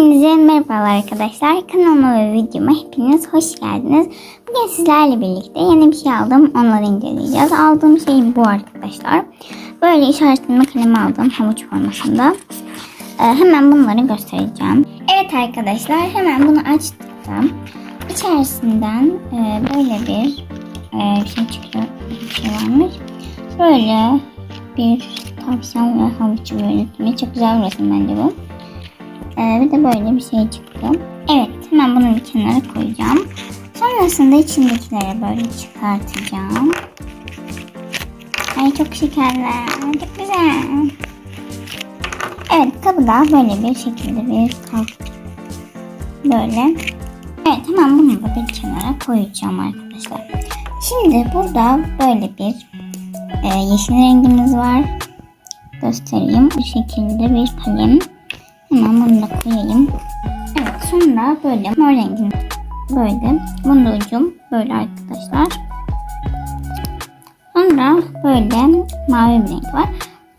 Hepinize merhabalar arkadaşlar. Kanalıma ve videoma hepiniz hoş geldiniz. Bugün sizlerle birlikte yeni bir şey aldım. Onları inceleyeceğiz. Aldığım şey bu arkadaşlar. Böyle işaretleme kalemi aldım havuç formasında. Ee, hemen bunları göstereceğim. Evet arkadaşlar hemen bunu açtım. İçerisinden e, böyle bir e, şey çıkıyor. Bir şey varmış. Böyle bir tavşan ve havuç yönetimi. Çok güzel bir resim bence bu. Ee, bir de böyle bir şey çıktı. Evet hemen bunu bir kenara koyacağım. Sonrasında içindekileri böyle çıkartacağım. Ay çok şekerler. Çok güzel. Evet kabı da böyle bir şekilde bir kap. Böyle. Evet hemen bunu da bir kenara koyacağım arkadaşlar. Şimdi burada böyle bir e, yeşil rengimiz var. Göstereyim. Bu şekilde bir kalem. Hemen bunu. Evet sonra böyle mor rengin böyle. Bunun ucum böyle arkadaşlar. Sonra böyle mavi bir renk var.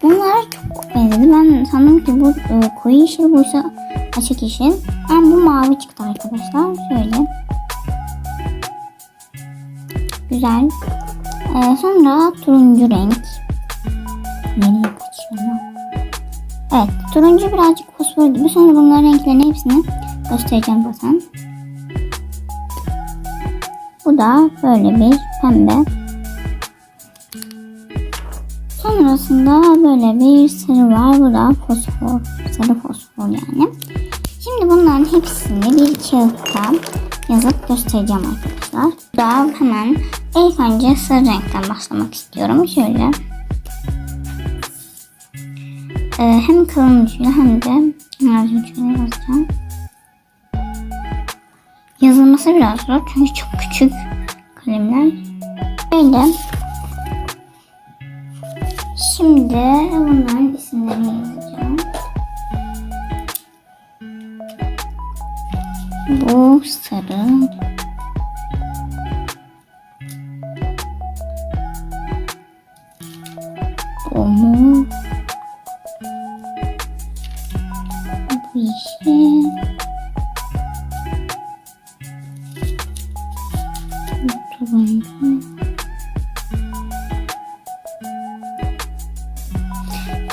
Bunlar çok benzedi. Ben sandım ki bu e, koyu yeşil buysa açık yeşil. Ama bu mavi çıktı arkadaşlar. Şöyle. Güzel. Ee, sonra turuncu renk. Nereye? Evet, turuncu birazcık fosfor gibi. Sonra bunların renklerini hepsini göstereceğim zaten. Bu da böyle bir pembe. Sonrasında böyle bir sarı var. Bu da fosfor. Sarı fosfor yani. Şimdi bunların hepsini bir kağıtta yazıp göstereceğim arkadaşlar. Daha hemen ilk önce sarı renkten başlamak istiyorum. Şöyle ee, hem kalın ucuyla hem de nazik ucuyla yazacağım. Yazılması biraz zor çünkü çok küçük kalemler. Böyle. Şimdi bunların isimlerini yazacağım. Bu sarı. Bu mor.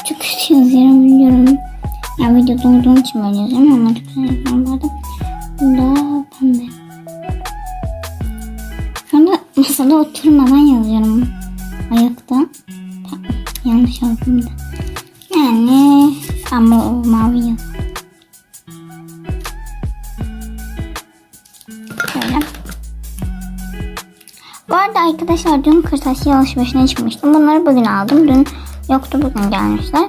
Çok kötü yazıyorum biliyorum. Ya video durduğum için böyle yazıyorum ama çok güzel yazıyorum bu arada. Bu da pembe. Anda masada oturmadan yazıyorum. Bu arada arkadaşlar dün kırtasiye alışverişine çıkmıştım. Bunları bugün aldım. Dün yoktu bugün gelmişler.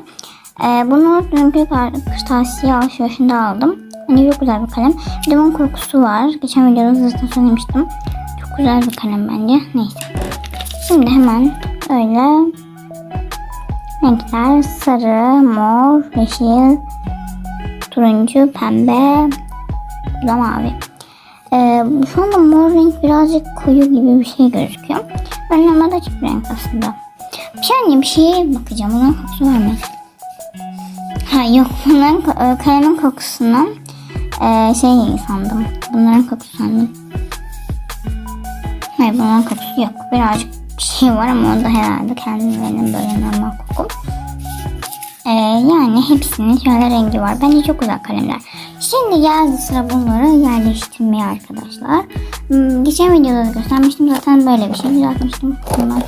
Ee, bunu dünkü kırtasiye alışverişinde aldım. Hani çok güzel bir kalem. Bir de bunun kokusu var. Geçen videoda zaten söylemiştim. Çok güzel bir kalem bence. Neyse. Şimdi hemen öyle renkler sarı, mor, yeşil, turuncu, pembe, da mavi. Ee, şu anda mor renk birazcık koyu gibi bir şey gözüküyor. Ben normalde açık bir renk aslında. Bir saniye bir şeye bakacağım. Bunun kokusu var mı? Ha yok bunların e, kalemin kokusundan e, şey sandım. Bunların kokusu sandım. Hayır bunların kokusu yok. Birazcık bir şey var ama o da herhalde kendilerinin böyle normal koku. Ee, yani hepsinin şöyle rengi var. Bence çok güzel kalemler. Şimdi geldi sıra bunları yerleştirmeye arkadaşlar. Hmm, geçen videoda da göstermiştim. Zaten böyle bir şey düzeltmiştim. Bunlar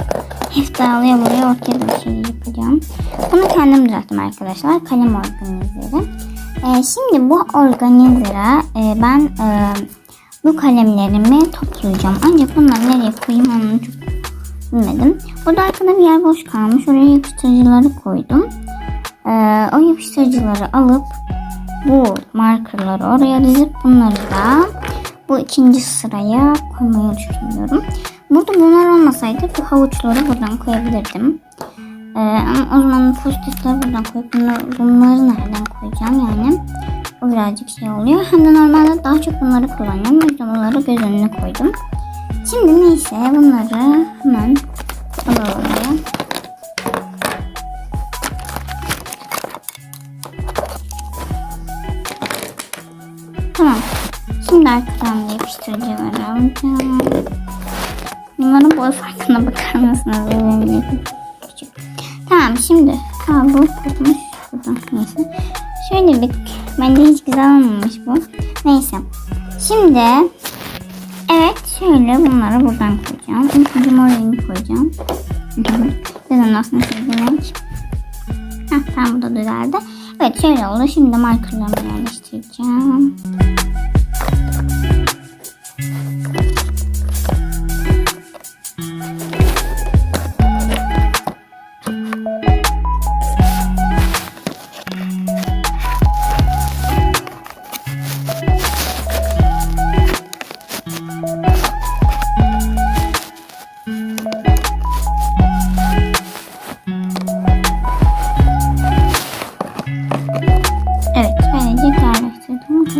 hep dağılıyor buraya ortaya bir şey yapacağım. Bunu kendim düzelttim arkadaşlar. Kalem organizeri. Ee, şimdi bu organizera e, ben e, bu kalemlerimi toplayacağım. Ancak bunları nereye koyayım onu çok bilmedim. Burada arkada bir yer boş kalmış. Oraya yapıştırıcıları koydum. Ee, o yapıştırıcıları alıp bu markerları oraya dizip bunları da bu ikinci sıraya koymayı düşünüyorum. Burada bunlar olmasaydı bu havuçları buradan koyabilirdim. Ee, ama o zaman pozitifleri buradan koyup bunları, bunları nereden koyacağım yani. O birazcık şey oluyor. Hem de normalde daha çok bunları kullanıyorum. O yüzden bunları göz önüne koydum. Şimdi neyse bunları hemen alalım. Tamam. Şimdi arkadan da yapıştırıcıları alacağım. Bunların boy farkına bakar mısınız? Küçük. Tamam şimdi. Ha bu kopmuş. Neyse. Şöyle bir bence hiç güzel olmamış bu. Neyse. Şimdi evet şöyle bunları buradan koyacağım. İlk rengi koyacağım. Zaten aslında sevdiğim renk. Heh, tamam bu da düzeldi. Evet şöyle oldu. Şimdi markerlarımı yerleştireceğim.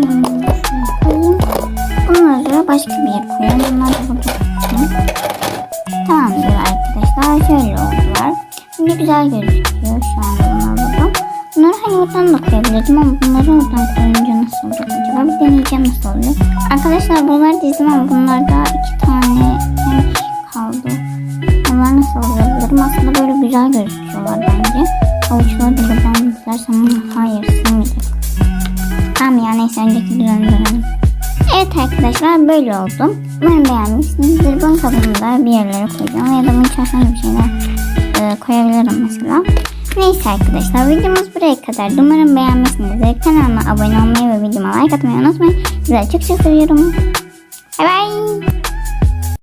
Kalemimi de şuraya koyayım. Bunları başka bir yere koyalım. Bunlar da burada tutsun. Tamamdır arkadaşlar. Şöyle oldular. Şimdi güzel gözüküyor şu an bunlar burada. Bunları hani oradan da koyabilirdim ama bunları oradan koyunca nasıl olacak acaba? Bir deneyeceğim nasıl oluyor. Arkadaşlar bunları dizdim ama bunlarda iki tane kaldı. Bunlar nasıl olabilirim? Aslında böyle güzel gözüküyorlar bence. Avuçları da buradan dizlersem ama hayır neyse dönelim. Evet arkadaşlar böyle oldu. Umarım beğenmişsinizdir. Bunun kabını da bir yerlere koyacağım. Ya da bunun içerisine bir şeyler e, koyabilirim mesela. Neyse arkadaşlar videomuz buraya kadar. Umarım beğenmişsinizdir. Kanalıma abone olmayı ve videoma like atmayı unutmayın. Sizleri çok çok seviyorum. Bye bye.